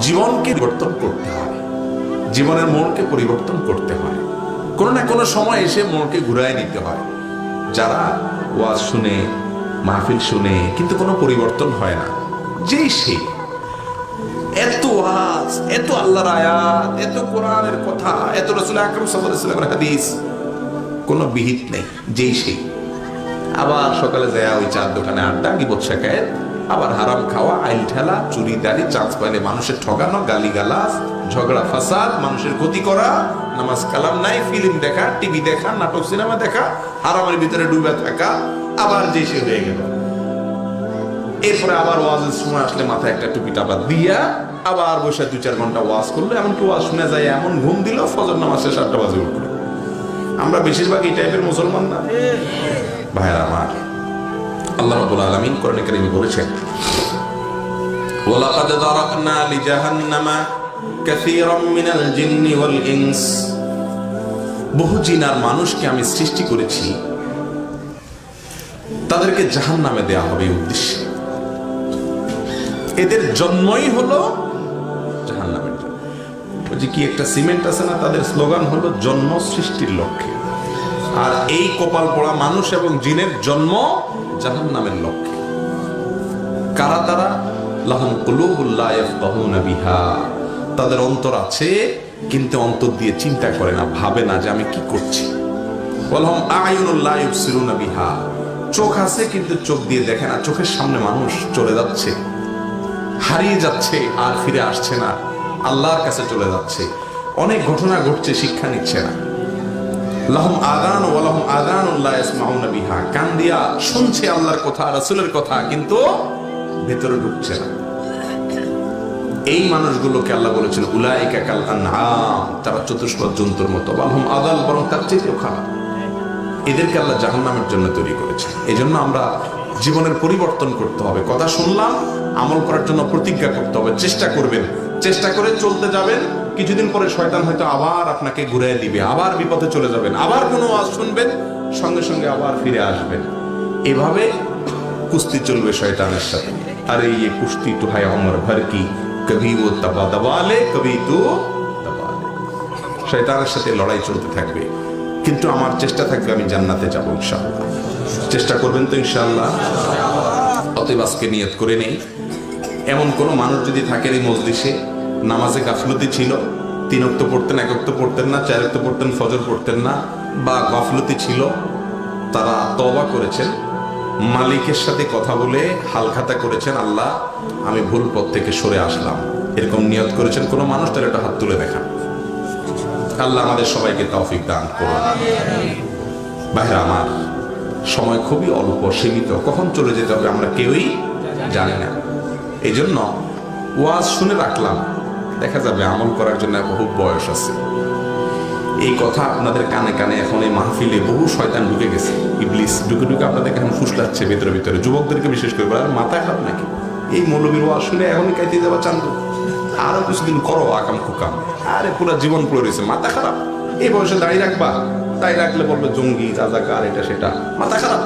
জীবনকে পরিবর্তন করতে হয়। জীবনের মনকে পরিবর্তন করতে হয়। কোনো না কোনো সময় এসে মনকে ঘুরায় নিতে হয়। যারা ওয়াজ শুনে, মাহফিল শুনে, কিন্তু কোনো পরিবর্তন হয় না। যেই সেই এত ওয়াজ, এত আল্লাহর আয়াত, এত কোরআনের কথা, এত রসুল আকরম সাল্লামের হাদিস, কোনো বিহিত নেই। যেই সেই আবার সকালে যায় ওই চার দোকানে আড্ডা, গিবত শেখায়। আবার হারাম খাওয়া, আইল ঠেলা, চুরি দাড়ি, চান্স পাইলে মানুষের ঠগানো গালি গালাস ঝগড়া ফাসাদ, মানুষের ক্ষতি করা, নামাজ কালাম নাই ফিল্ম দেখা টিভি দেখা, নাটক সিনেমা দেখা, হারামের ভিতরে ডুবে থাকা, আবার যে সে হয়ে গেল। এরপরে আবার ওয়াজের সময় আসলে মাথায় একটা টুপি টাপা দিয়া আবার বসে দুই চার ঘণ্টা ওয়াজ করল। এমনকি ওয়াজ শুনে যায়, এমন ঘুম দিল, ফজর নামাজ শেষ আটটা বাজে উঠল। আমরা বেশিরভাগ এই টাইপের মুসলমান না। ভাইরা আমার আল্লাহ রাব্বুল আলামিন কোরআনে কারীমে বলেছেন ওয়ালাকাদ দারাকনা লিজাহান্নামা কাসীরাম মিনাল জিন্নি ওয়াল ইনস। বহু জিন আর মানুষকে আমি সৃষ্টি করেছি, তাদেরকে জাহান্নামে দেয়া হবে উদ্দেশ্যে। এদের জন্মই হলো জাহান্নামের জন্য। ওই যে কি একটা সিমেন্ট আছে না, তাদের স্লোগান হলো জন্ম সৃষ্টির লক্ষ্যে। আর এই কপাল পড়া মানুষ এবং জিনের জন্ম জাহান নামের লক্ষ্যে। কারা তারা? লাহম কুলুবুল্লাহ তাদের অন্তর আছে, কিন্তু অন্তর দিয়ে চিন্তা করে না, ভাবে না যে আমি কি করছি। বিহা। চোখ আছে, কিন্তু চোখ দিয়ে দেখে না। চোখের সামনে মানুষ চলে যাচ্ছে। হারিয়ে যাচ্ছে, আর ফিরে আসছে না। আল্লাহর কাছে চলে যাচ্ছে। অনেক ঘটনা ঘটছে, শিক্ষা নিচ্ছে না। লাহম আদান ও লাহম আদান উল্লাহ ইসমাউনা বিহা। কান দিয়া শুনছে আল্লাহর কথা, রাসূলের কথা, কিন্তু ভেতরে ঢুকছে না। এই মানুষগুলোকে আল্লাহ বলেছেন, উলাইকা কাল আনআম তারা চতুষ্পদ জন্তুর মতো। বালহম আদাল বরং তার চেয়েও খারাপ। এদেরকে আল্লাহ জাহান্নামের জন্য তৈরি করেছে এই জন্য আমরা জীবনের পরিবর্তন করতে হবে। কথা শুনলাম, আমল করার জন্য প্রতিজ্ঞা করতে হবে, চেষ্টা করবেন। চেষ্টা করে চলতে যাবেন, কিছুদিন পরে শয়তান হয়তো আবার আপনাকে ঘুরে দিবে আবার বিপদে চলে যাবেন, আবার কোনো আওয়াজ শুনবেন, সঙ্গে সঙ্গে আবার ফিরে আসবেন। এভাবে কুস্তি চলবে শয়তানের সাথে। আর এই ये কুস্তি তো হয় অমর ভর কি কবি ও তবা দবালে কবি তো দবালে শয়তানের সাথে লড়াই চলতে থাকবে। কিন্তু আমার চেষ্টা থাকবে আমি জান্নাতে যাব ইনশাআল্লাহ। চেষ্টা করবেন তো ইনশাআল্লাহ। অতএব আজকে নিয়ত করে নেই। এমন কোনো মানুষ যদি থাকেন এই মজলিসে, নামাজে গাফলতি ছিল, তিন অক্ত পড়তেন, এক অক্ত পড়তেন না, চার অক্ত পড়তেন, ফজর পড়তেন না, বা গাফলতি ছিল, তারা তবা করেছেন, মালিকের সাথে কথা বলে হালখাতা করেছেন, আল্লাহ, আমি ভুল পথ থেকে সরে আসলাম। এরকম নিয়ত করেছেন কোনো মানুষ তার একটা হাত তুলে দেখান। আল্লাহ আমাদের সবাইকে তৌফিক দান করুন। বাইরে আমার, সময় খুবই অল্প, সীমিত, কখন চলে যেতে হবে আমরা কেউই জানি না। এই জন্য ওয়াজ শুনে রাখলাম। দেখা যাবে আমল করার জন্য বহু বয়স আছে। এই কথা আপনাদের কানে কানে এখন এই মাহফিলে বহু শয়তান ঢুকে গেছে। ইবলিস ঢুকে ঢুকে আপনাদের এখন ফুসলাচ্ছে ভেতরে ভিতরে। যুবকদেরকে বিশেষ করে বলে, "আর মাথা খারাপ নাকি? এই মৌলবীর ওয়াজ শুনে এখনই কাইতে যাওয়া চান তো? আরও কিছুদিন করো আকাম কুকাম। আরে পুরো জীবন পড়ে রয়েছে মাথা খারাপ। এই বয়সে দাঁড়িয়ে রাখবা। তাই রাখলে বলবে জঙ্গি রাজাকার এটা সেটা। মাথা খারাপ।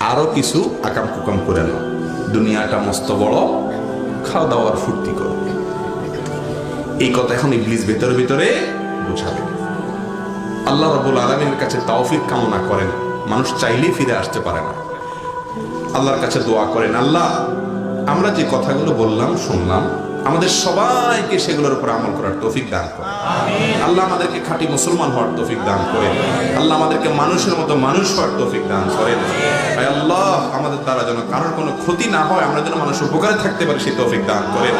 আরও কিছু আকাম কুকাম করে নাও। দুনিয়াটা মস্ত বড় খাওয়া দাওয়ার ফুর্তি করো। এই কথা এখন ইবলিস ভেতরে ভেতরে বোঝাবে। আল্লাহ রবুল আলমীর কাছে তাওফিক কামনা করেন, মানুষ চাইলেই ফিরে আসতে পারে না। আল্লাহর কাছে দোয়া করেন, আল্লাহ, আমরা যে কথাগুলো বললাম, শুনলাম আমাদের সবাইকে সেগুলোর উপর আমল করার তৌফিক দান করেন। আল্লাহ আমাদেরকে খাঁটি মুসলমান হওয়ার তৌফিক দান করেন। আল্লাহ আমাদেরকে মানুষের মতো মানুষ হওয়ার তৌফিক দান করেন। আয় আল্লাহ, আমাদের দ্বারা যেন কারোর কোনো ক্ষতি না হয়, আমরা যেন মানুষ উপকারে থাকতে পারি, সেই তৌফিক দান করেন।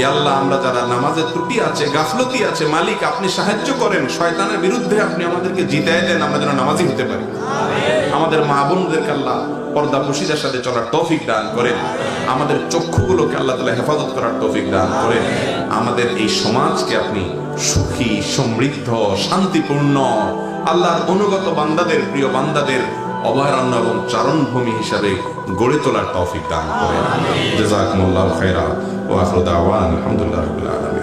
ই আল্লাহ, আমরা যারা নামাজের ত্রুটি আছে, গাফলতি আছে, মালিক, আপনি সাহায্য করেন, শয়তানের বিরুদ্ধে আপনি আমাদেরকে জিতায় দেন, আমরা যেন নামাজি হতে পারি। আমাদের মা বোনদেরকে আল্লাহ পর্দা মুশিদের সাথে চলার তৌফিক দান করেন আমাদের চক্ষুগুলোকে আল্লাহ তালা হেফাজত করার তৌফিক দান করেন আমাদের এই সমাজকে আপনি সুখী সমৃদ্ধ শান্তিপূর্ণ আল্লাহর অনুগত বান্দাদের প্রিয় বান্দাদের অভয়ারণ্য এবং চারণভূমি হিসাবে গড়ে তোলার তৌফিক দান করেন জাজাকুমুল্লাহ খায়রা ওয়া আখিরু দাওয়ানা আলহামদুলিল্লাহি রাব্বিল আলামিন।